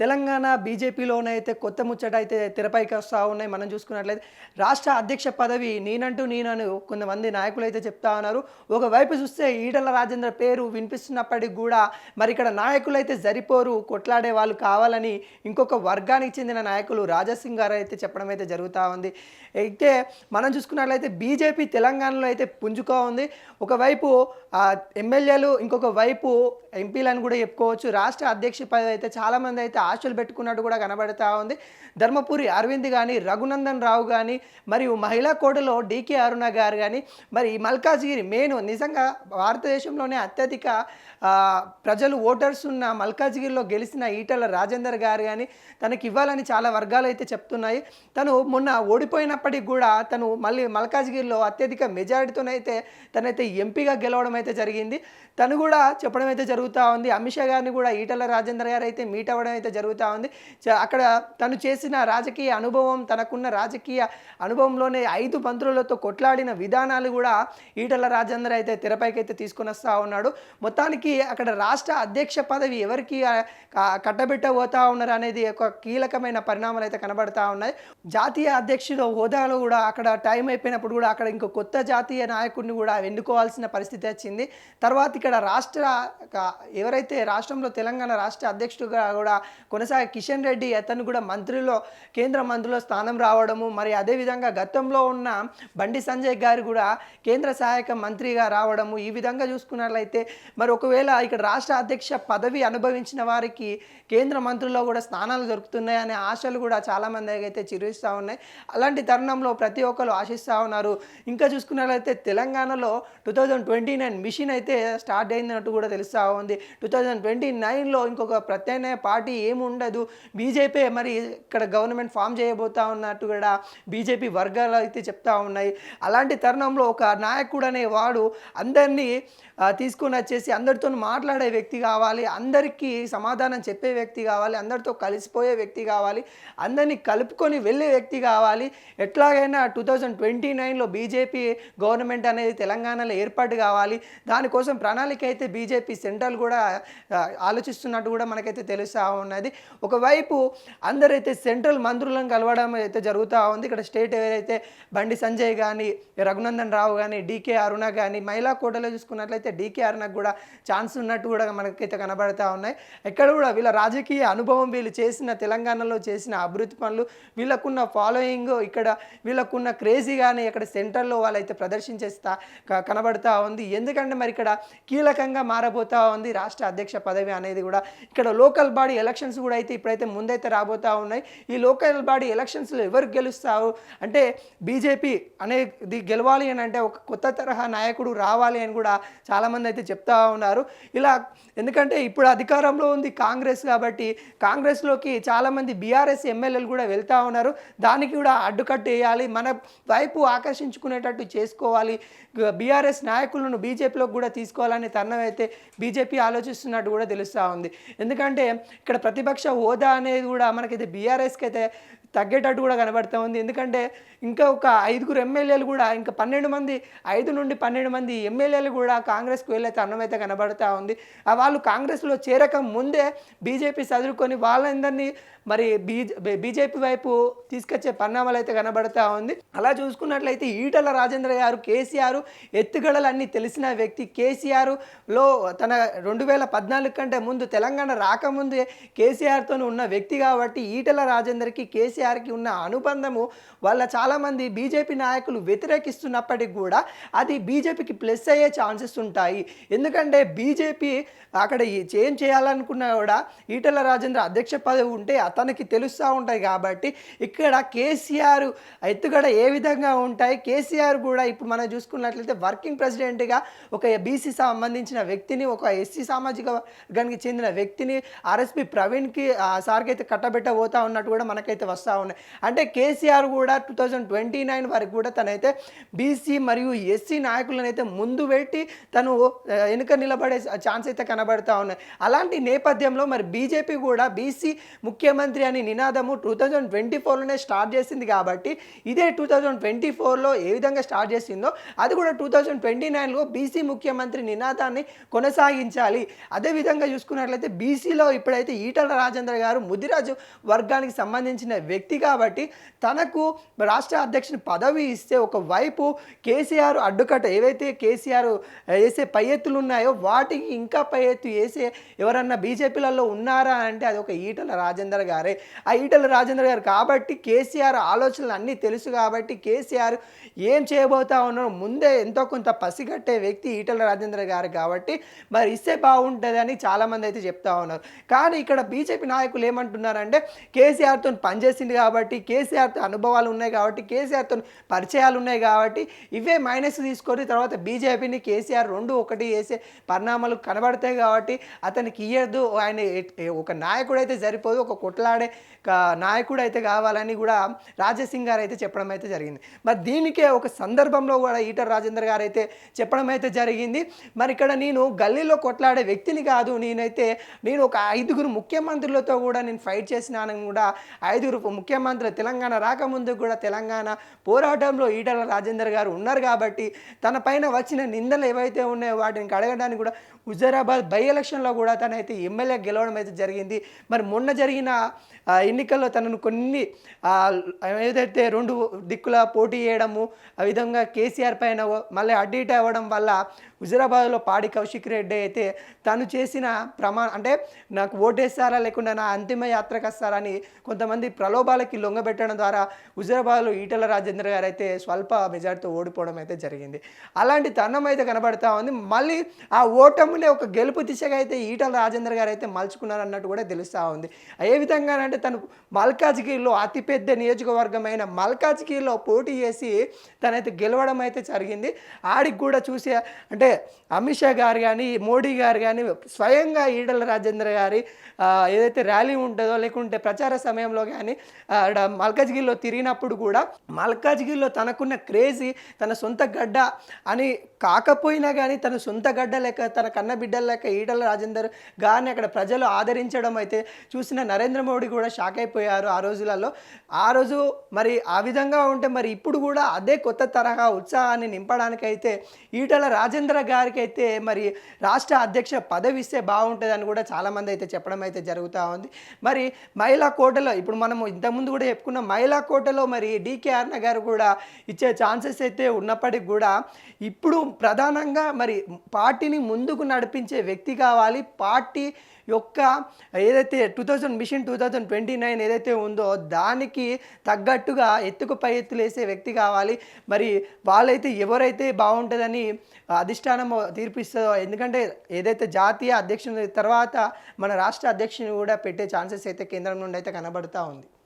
తెలంగాణ బీజేపీలోనైతే కొత్త ముచ్చట అయితే తెరపైకి వస్తూ ఉన్నాయి. మనం చూసుకున్నట్లయితే రాష్ట్ర అధ్యక్ష పదవి నేనంటూ నేనని కొంతమంది నాయకులు అయితే చెప్తా ఉన్నారు. ఒకవైపు చూస్తే ఈటల రాజేంద్ర పేరు వినిపిస్తున్నప్పటికి కూడా మరి ఇక్కడ నాయకులు అయితే సరిపోరు కొట్లాడే వాళ్ళు కావాలని ఇంకొక వర్గానికి చెందిన నాయకులు రాజాసింగ్ గారు అయితే చెప్పడం అయితే జరుగుతూ ఉంది. అయితే మనం చూసుకున్నట్లయితే బీజేపీ తెలంగాణలో అయితే పుంజుకో ఉంది. ఒకవైపు ఎమ్మెల్యేలు ఇంకొక వైపు ఎంపీలను కూడా చెప్పుకోవచ్చు. రాష్ట్ర అధ్యక్ష పదవి అయితే చాలామంది అయితే ఆశలు పెట్టుకున్నట్టు కూడా కనబడతా ఉంది. ధర్మపురి అరవింద్ కానీ రఘునందన్ రావు కానీ మరియు మహిళా కోటలో డీకే అరుణ గారు కానీ మరి ఈ మల్కాజ్గిరి మెయిన్ నిజంగా భారతదేశంలోనే అత్యధిక ప్రజలు ఓటర్స్ ఉన్న మల్కాజ్గిరిలో గెలిచిన ఈటల రాజేందర్ గారు కానీ తనకి ఇవ్వాలని చాలా వర్గాలు అయితే చెప్తున్నాయి. తను మొన్న ఓడిపోయినప్పటికి కూడా తను మళ్ళీ మల్కాజ్గిరిలో అత్యధిక మెజారిటీతోనైతే తనైతే ఎంపీగా గెలవడం అయితే జరిగింది. తను కూడా చెప్పడం అయితే జరుగుతూ ఉంది. అమిత్ షా గారిని కూడా ఈటల రాజేందర్ గారు అయితే మీట్ అవ్వడం అయితే జరుగుతూ ఉంది. అక్కడ తను చేసిన రాజకీయ అనుభవం తనకున్న రాజకీయ అనుభవంలోనే ఐదు మంత్రులతో కొట్లాడిన విధానాలు కూడా ఈటల రాజేందర్ అయితే తెరపైకి అయితే తీసుకొని వస్తూ ఉన్నాడు. మొత్తానికి అక్కడ రాష్ట్ర అధ్యక్ష పదవి ఎవరికి ఆ, కట్టబెట్టబోతా ఉన్నారు అనేది ఒక కీలకమైన పరిణామాలు అయితే కనబడతా ఉన్నాయి. జాతీయ అధ్యక్షుడు హోదాలో కూడా అక్కడ టైం అయిపోయినప్పుడు కూడా అక్కడ ఇంకో కొత్త జాతీయ నాయకుడిని కూడా ఎన్నుకోవాల్సిన పరిస్థితి వచ్చింది. తర్వాత ఇక్కడ రాష్ట్ర ఎవరైతే రాష్ట్రంలో తెలంగాణ రాష్ట్ర అధ్యక్షుడుగా కూడా కొనసాగే కిషన్ రెడ్డి అతను కూడా మంత్రిలో కేంద్ర మంత్రిలో స్థానం రావడము మరి అదేవిధంగా గతంలో ఉన్న బండి సంజయ్ గారు కూడా కేంద్ర సహాయక మంత్రిగా రావడము ఈ విధంగా చూసుకున్నట్లయితే మరి ఒకవేళ ఇక్కడ రాష్ట్ర అధ్యక్ష పదవి అనుభవించిన వారికి కేంద్ర మంత్రుల్లో కూడా స్థానాలు దొరుకుతున్నాయనే ఆశలు కూడా చాలామంది అయితే చిరుస్తూ ఉన్నాయి. అలాంటి తరుణంలో ప్రతి ఒక్కరు ఆశిస్తూ ఉన్నారు. ఇంకా చూసుకున్నట్లయితే తెలంగాణలో two thousand twenty nine mission అయితే స్టార్ట్ అయిందన్నట్టు కూడా తెలుస్తూ ఉంది. టూ థౌజండ్ ట్వంటీ నైన్లో ఇంకొక ప్రత్యామ్నాయ పార్టీ ఏం ఉండదు బీజేపీ మరి ఇక్కడ గవర్నమెంట్ ఫామ్ చేయబోతా ఉన్నట్టు కూడా బీజేపీ వర్గాలు అయితే చెప్తా ఉన్నాయి. అలాంటి తరుణంలో ఒక నాయకుడు అనే వాడు అందరినీ తీసుకుని వచ్చేసి అందరితో మాట్లాడే వ్యక్తి కావాలి అందరికీ సమాధానం చెప్పే వ్యక్తి కావాలి అందరితో కలిసిపోయే వ్యక్తి కావాలి అందరినీ కలుపుకొని వెళ్ళే వ్యక్తి కావాలి. ఎట్లాగైనా టూ థౌజండ్ ట్వంటీ నైన్లో బీజేపీ గవర్నమెంట్ అనేది తెలంగాణలో ఏర్పాటు కావాలి. దానికోసం ప్రణాళిక అయితే బీజేపీ సెంట్రల్ కూడా ఆలోచిస్తున్నట్టు కూడా మనకైతే తెలుస్తూ ఉన్నది. ఒకవైపు అందరైతే సెంట్రల్ మంత్రులను కలవడం అయితే జరుగుతూ ఉంది. ఇక్కడ స్టేట్ ఎవరైతే బండి సంజయ్ కానీ రఘునందన్ రావు కానీ డీకే అరుణ కానీ మహిళా కోటలో చూసుకున్నట్లయితే డీకే అరుణకు కూడా ఛాన్స్ ఉన్నట్టు కూడా మనకైతే కనబడతా ఉన్నాయి. ఎక్కడ కూడా వీళ్ళ రాజకీయ అనుభవం వీళ్ళు చేసిన తెలంగాణలో చేసిన అభివృద్ధి పనులు వీళ్ళకున్న ఫాలోయింగ్ ఇక్కడ వీళ్ళకున్న క్రేజీ కానీ ఇక్కడ సెంటర్లో వాళ్ళైతే ప్రదర్శించేస్తా కనబడతా ఉంది. ఎందుకంటే మరి ఇక్కడ కీలకంగా మారబోతా ఉంది రాష్ట్ర అధ్యక్ష పదవి అనేది కూడా. ఇక్కడ లోకల్ బాడీ ఎలక్షన్స్ కూడా అయితే ఇప్పుడైతే ముందైతే రాబోతా ఉన్నాయి. ఈ లోకల్ బాడీ ఎలక్షన్స్లో ఎవరు గెలుస్తారు అంటే బీజేపీ అనేది గెలవాలి అని అంటే ఒక కొత్త తరహా నాయకుడు రావాలి అని కూడా చాలామంది అయితే చెప్తా ఉన్నారు. ఇలా ఎందుకంటే ఇప్పుడు అధికారంలో ఉంది కాంగ్రెస్ కాబట్టి కాంగ్రెస్లోకి చాలామంది బీఆర్ఎస్ ఎమ్మెల్యేలు కూడా వెళ్తూ ఉన్నారు. దానికి కూడా అడ్డుకట్టు వేయాలి. మన వైపు ఆకర్షించుకునేటట్టు చేసుకోవాలి. బీఆర్ఎస్ నాయకులను బీజేపీలోకి కూడా తీసుకోవాలని తరుణం అయితే బీజేపీ ఆలోచిస్తున్నట్టు కూడా తెలుస్తూ ఉంది. ఎందుకంటే ఇక్కడ ప్రతిపక్ష హోదా అనేది కూడా మనకైతే బీఆర్ఎస్కి అయితే తగ్గేటట్టు కూడా కనబడతా ఉంది. ఎందుకంటే ఇంకా ఒక ఐదుగురు ఎమ్మెల్యేలు కూడా ఇంకా పన్నెండు మంది ఐదు నుండి పన్నెండు మంది ఎమ్మెల్యేలు కూడా కాంగ్రెస్కు వెళ్ళే తరుణం అయితే కనబడతా ఉంది. ఆ వాళ్ళు కాంగ్రెస్లో చేరక ముందే బీజేపీ చదువుకొని వాళ్ళందరినీ మరి బీజే బీజేపీ వైపు తీసుకొచ్చే పరిణామాలు అయితే కనబడతా ఉంది. అలా చూసుకున్నట్లయితే ఈటల రాజేంద్ర గారు కేసీఆర్ ఎత్తుగడలు అన్నీ తెలిసిన వ్యక్తి. కేసీఆర్లో తన రెండు వేల పద్నాలుగు కంటే ముందు తెలంగాణ రాకముందే కేసీఆర్తో ఉన్న వ్యక్తి కాబట్టి ఈటల రాజేందర్కి కేసీఆర్కి ఉన్న అనుబంధము వాళ్ళ చాలామంది బీజేపీ నాయకులు వ్యతిరేకిస్తున్నప్పటికి కూడా అది బీజేపీకి ప్లస్ అయ్యే ఛాన్సెస్ ఉంటాయి. ఎందుకంటే బీజేపీ అక్కడ ఏం చేయాలనుకున్నా కూడా ఈటల రాజేంద్ర అధ్యక్ష పదవి ఉంటే అతనికి తెలుస్తూ ఉంటాయి కాబట్టి ఇక్కడ కేసీఆర్ ఎత్తుగడ ఏ విధంగా ఉంటాయి? కేసీఆర్ కూడా ఇప్పుడు మనం చూసుకున్నట్లయితే వర్కింగ్ ప్రెసిడెంట్గా ఒక బీసీ సంబంధించిన వ్యక్తిని ఒక ఎస్సీ సామాజిక వర్గానికి చెందిన వ్యక్తిని ఆర్ఎస్పి ప్రవీణ్కి సార్కి అయితే కట్టబెట్టబోతా ఉన్నట్టు కూడా మనకైతే వస్తుంది వస్తూ ఉన్నాయి. అంటే కేసీఆర్ కూడా టూ థౌజండ్ ట్వంటీ నైన్ వరకు కూడా తనైతే బీసీ మరియు ఎస్సీ నాయకులను అయితే ముందు పెట్టి తను వెనుక నిలబడే ఛాన్స్ అయితే కనబడతా ఉన్నాయి. అలాంటి నేపథ్యంలో మరి బీజేపీ కూడా బీసీ ముఖ్యమంత్రి అని నినాదము టూ థౌజండ్ ట్వంటీ ఫోర్లోనే స్టార్ట్ చేసింది కాబట్టి ఇదే టూ థౌజండ్ ట్వంటీ ఫోర్లో ఏ విధంగా స్టార్ట్ చేసిందో అది కూడా టూ థౌజండ్ ట్వంటీ నైన్లో బీసీ ముఖ్యమంత్రి నినాదాన్ని కొనసాగించాలి. అదేవిధంగా చూసుకున్నట్లయితే బీసీలో ఇప్పుడైతే ఈటల రాజేంద్ర గారు ముదిరాజు వర్గానికి సంబంధించిన వ్యక్తి కాబట్టి తనకు రాష్ట్ర అధ్యక్షుని పదవి ఇస్తే ఒకవైపు కేసీఆర్ అడ్డుకట్ట ఏవైతే కేసీఆర్ వేసే పై ఎత్తులు ఉన్నాయో వాటికి ఇంకా పై ఎత్తు వేసే ఎవరన్నా బీజేపీలలో ఉన్నారా అంటే అది ఒక ఈటల రాజేందర్ గారే. ఆ ఈటల రాజేందర్ గారు కాబట్టి కేసీఆర్ ఆలోచనలు అన్నీ తెలుసు కాబట్టి కేసీఆర్ ఏం చేయబోతా ఉన్నారో ముందే ఎంతో కొంత పసిగట్టే వ్యక్తి ఈటల రాజేంద్ర గారు కాబట్టి మరి ఇస్తే బాగుంటుందని చాలామంది అయితే చెప్తా ఉన్నారు. కానీ ఇక్కడ బీజేపీ నాయకులు ఏమంటున్నారంటే కేసీఆర్తో పనిచేసింది కాబట్టి కేసీఆర్తో అనుభవాలు ఉన్నాయి కాబట్టి కేసీఆర్తో పరిచయాలు ఉన్నాయి కాబట్టి ఇవే మైనస్ తీసుకొని తర్వాత బీజేపీని కేసీఆర్ రెండు ఒకటి వేసే పరిణామాలు కనబడతాయి కాబట్టి అతనికి ఇయ్యద్దు. ఆయన ఒక నాయకుడు అయితే సరిపోదు ఒక కొట్లాడే నాయకుడు అయితే కావాలని కూడా రాజసింగ్ గారు అయితే చెప్పడం అయితే జరిగింది. మరి దీనికే ఒక సందర్భంలో కూడా ఈటర్ రాజేందర్ గారు అయితే చెప్పడం అయితే జరిగింది. మరి ఇక్కడ నేను గల్లీలో కొట్లాడే వ్యక్తిని కాదు నేనైతే నేను ఒక ఐదుగురు ముఖ్యమంత్రులతో కూడా నేను ఫైట్ చేసినానని కూడా ఐదుగురు ముఖ్యమంత్రి తెలంగాణ రాకముందు కూడా తెలంగాణ పోరాటంలో ఈటల రాజేందర్ గారు ఉన్నారు కాబట్టి తన పైన వచ్చిన నిందలు ఏవైతే ఉన్నాయో వాటిని కడగడానికి కూడా హుజరాబాద్ బై ఎలక్షన్లో కూడా తనైతే ఎమ్మెల్యే గెలవడం అయితే జరిగింది. మరి మొన్న జరిగిన ఎన్నికల్లో తనను కొన్ని ఏదైతే రెండు దిక్కుల పోటీ చేయడము ఆ విధంగా కేసీఆర్ పైన మళ్ళీ అడ్డు ఇటు అవ్వడం వల్ల హుజరాబాద్లో పాడి కౌశిక్ రెడ్డి అయితే తను చేసిన ప్రమా అంటే నాకు ఓటేస్తారా లేకుండా నా అంతిమ యాత్రకు వస్తారా అని కొంతమంది ప్రలోభాలకి లొంగబెట్టడం ద్వారా హుజరాబాద్లో ఈటల రాజేంద్ర గారు అయితే స్వల్ప మెజార్టీతో ఓడిపోవడం అయితే జరిగింది. అలాంటి తరుణం అయితే కనబడతా ఉంది. మళ్ళీ ఆ ఓటమిని ఒక గెలుపు దిశగా అయితే ఈటల రాజేంద్ర గారు అయితే మలుచుకున్నారన్నట్టు కూడా తెలుస్తూ ఉంది. ఏ విధంగానంటే తను మల్కాజ్గిరిలో అతిపెద్ద నియోజకవర్గమైన మల్కాజ్గిరిలో పోటీ చేసి తనైతే గెలవడం అయితే జరిగింది. ఆడికి కూడా చూసే అంటే అమిత్ షా గారు కానీ మోడీ గారు కానీ స్వయంగా ఈడల రాజేంద్ర గారి ఏదైతే ర్యాలీ ఉంటుందో లేకుంటే ప్రచార సమయంలో కానీ ఆడ మల్కాజ్గిరిలో తిరిగినప్పుడు కూడా మల్కాజ్గిరిలో తనకున్న క్రేజీ తన సొంత గడ్డ అని కాకపోయినా కానీ తన సొంత గడ్డ లెక్క తన కన్న బిడ్డల లెక్క ఈటల రాజేందర్ గారిని అక్కడ ప్రజలు ఆదరించడం అయితే చూసిన నరేంద్ర మోడీ కూడా షాక్ అయిపోయారు ఆ రోజులలో. ఆ రోజు మరి ఆ విధంగా ఉంటే మరి ఇప్పుడు కూడా అదే కొత్త తరహా ఉత్సాహాన్ని నింపడానికైతే ఈటల రాజేంద్ర గారికి అయితే మరి రాష్ట్ర అధ్యక్ష పదవి ఇస్తే బాగుంటుందని కూడా చాలామంది అయితే చెప్పడం అయితే జరుగుతూ ఉంది. మరి మహిళా కోటలో ఇప్పుడు మనము ఇంతకుముందు కూడా చెప్పుకున్న మహిళా కోటలో మరి డికే అన్న గారు కూడా ఇచ్చే ఛాన్సెస్ అయితే ఉన్నప్పటికి కూడా ఇప్పుడు ప్రధానంగా మరి పార్టీని ముందుకు నడిపించే వ్యక్తి కావాలి. పార్టీ యొక్క ఏదైతే two thousand mission two thousand twenty nine ఏదైతే ఉందో దానికి తగ్గట్టుగా ఎత్తుకు పై ఎత్తులు వేసే వ్యక్తి కావాలి. మరి వాళ్ళైతే ఎవరైతే బాగుంటుందని అధిష్టానం తీర్పిస్తుందో ఎందుకంటే ఏదైతే జాతీయ అధ్యక్షుని తర్వాత మన రాష్ట్ర అధ్యక్షుని కూడా పెట్టే ఛాన్సెస్ అయితే కేంద్రం నుండి అయితే కనబడుతూ ఉంది.